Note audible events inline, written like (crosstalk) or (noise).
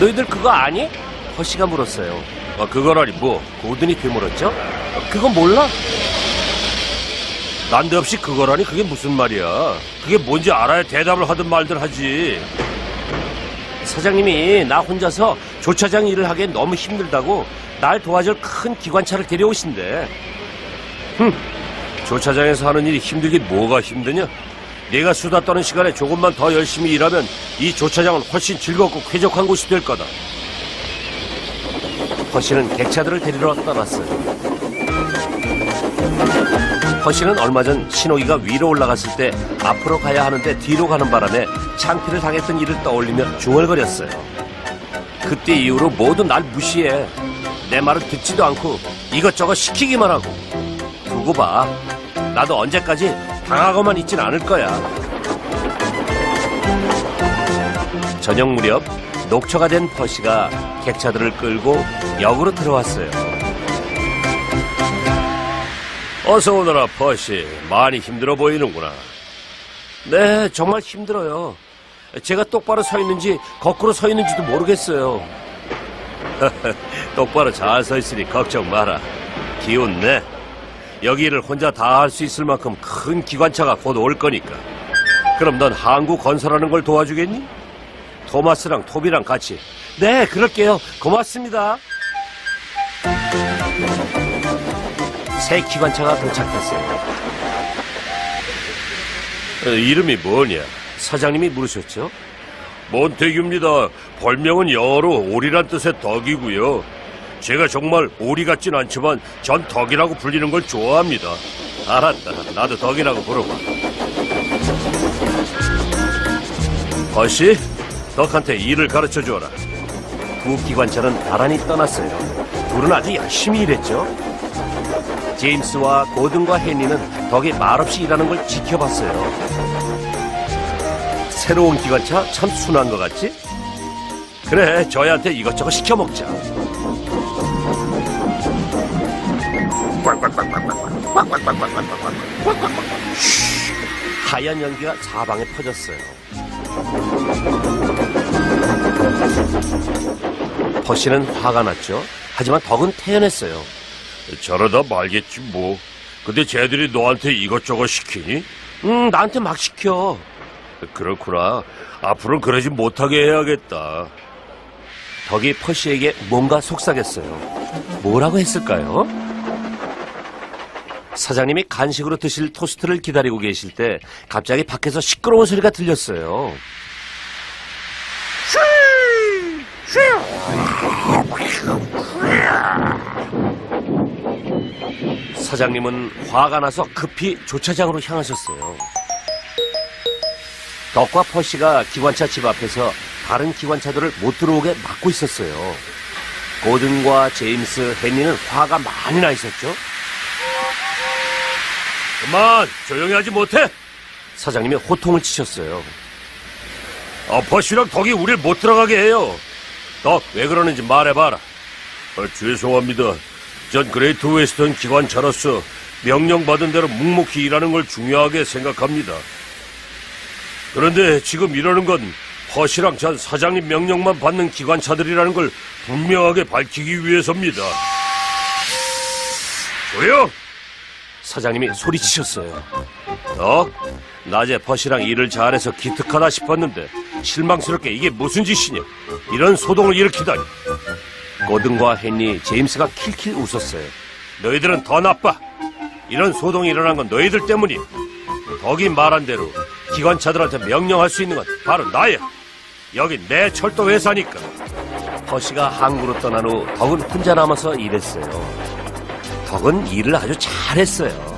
너희들 그거 아니? 허씨가 물었어요. 아, 그거라니 뭐? 고든이 되물었죠? 그거 몰라? 난데없이 그거라니 그게 무슨 말이야? 그게 뭔지 알아야 대답을 하든 말든 하지. 사장님이 나 혼자서 조차장 일을 하기엔 너무 힘들다고 날 도와줄 큰 기관차를 데려오신대. 흠, 조차장에서 하는 일이 힘들긴 뭐가 힘드냐? 내가 수다 떠는 시간에 조금만 더 열심히 일하면 이 조차장은 훨씬 즐겁고 쾌적한 곳이 될 거다. 허씨는 객차들을 데리러 떠났어요. 허씨는 얼마 전 신호기가 위로 올라갔을 때 앞으로 가야 하는데 뒤로 가는 바람에 창피를 당했던 일을 떠올리며 중얼거렸어요. 그때 이후로 모두 날 무시해. 내 말을 듣지도 않고 이것저것 시키기만 하고. 두고 봐. 나도 언제까지 당하고만 있진 않을 거야. 저녁 무렵 녹초가 된 퍼시가 객차들을 끌고 역으로 들어왔어요. 어서 오너라 퍼시. 많이 힘들어 보이는구나. 네, 정말 힘들어요. 제가 똑바로 서 있는지 거꾸로 서 있는지도 모르겠어요. (laughs) 똑바로 잘 서 있으니 걱정 마라. 기운 내. 여기 일을 혼자 다 할 수 있을 만큼 큰 기관차가 곧 올 거니까. 그럼 넌 항구 건설하는 걸 도와주겠니? 토마스랑 토비랑 같이. 네, 그럴게요. 고맙습니다. 새 기관차가 도착했어요. 어, 이름이 뭐냐? 사장님이 물으셨죠? 몬테규입니다. 별명은 영어로 오리란 뜻의 덕이고요. 제가 정말 오리 같진 않지만 전 덕이라고 불리는 걸 좋아합니다. 알았다. 나도 덕이라고 부르마. 버시, 덕한테 일을 가르쳐 주어라. 두 기관차는 나란히 떠났어요. 둘은 아주 열심히 일했죠. 제임스와 고든과 헨리는 덕이 말없이 일하는 걸 지켜봤어요. 새로운 기관차 참 순한 것 같지? 그래, 저희한테 이것저것 시켜 먹자. 하얀 연기가 사방에 퍼졌어요. 퍼시는 화가 났죠. 하지만 덕은 태연했어요. 저러다 말겠지 뭐. 근데 쟤들이 너한테 이것저것 시키니? 응, 나한테 막 시켜. 그렇구나. 앞으로는 그러지 못하게 해야겠다. 덕이 퍼시에게 뭔가 속삭였어요. 뭐라고 했을까요? 사장님이 간식으로 드실 토스트를 기다리고 계실 때 갑자기 밖에서 시끄러운 소리가 들렸어요. 사장님은 화가 나서 급히 조차장으로 향하셨어요. 덕과 퍼시가 기관차 집 앞에서 다른 기관차들을 못 들어오게 막고 있었어요. 고든과 제임스, 헨리는 화가 많이 나 있었죠. 그만 조용히 하지 못해. 사장님이 호통을 치셨어요. 아, 퍼시랑 덕이 우릴 못 들어가게 해요. 덕, 왜 그러는지 말해봐라. 아, 죄송합니다. 전 그레이트 웨스턴 기관차로서 명령받은 대로 묵묵히 일하는 걸 중요하게 생각합니다. 그런데 지금 이러는 건 허시랑 전 사장님 명령만 받는 기관차들이라는 걸 분명하게 밝히기 위해서입니다. 조용! 사장님이 소리치셨어요. 어? 낮에 퍼시랑 일을 잘해서 기특하다 싶었는데 실망스럽게 이게 무슨 짓이냐? 이런 소동을 일으키다니. 고든과 헨리, 제임스가 킬킬 웃었어요. 너희들은 더 나빠. 이런 소동이 일어난 건 너희들 때문이야. 덕이 말한 대로 기관차들한테 명령할 수 있는 건 바로 나야. 여긴 내 철도 회사니까. 허시가 항구로 떠난 후 덕은 혼자 남아서 일했어요. 덕은 일을 아주 잘했어요.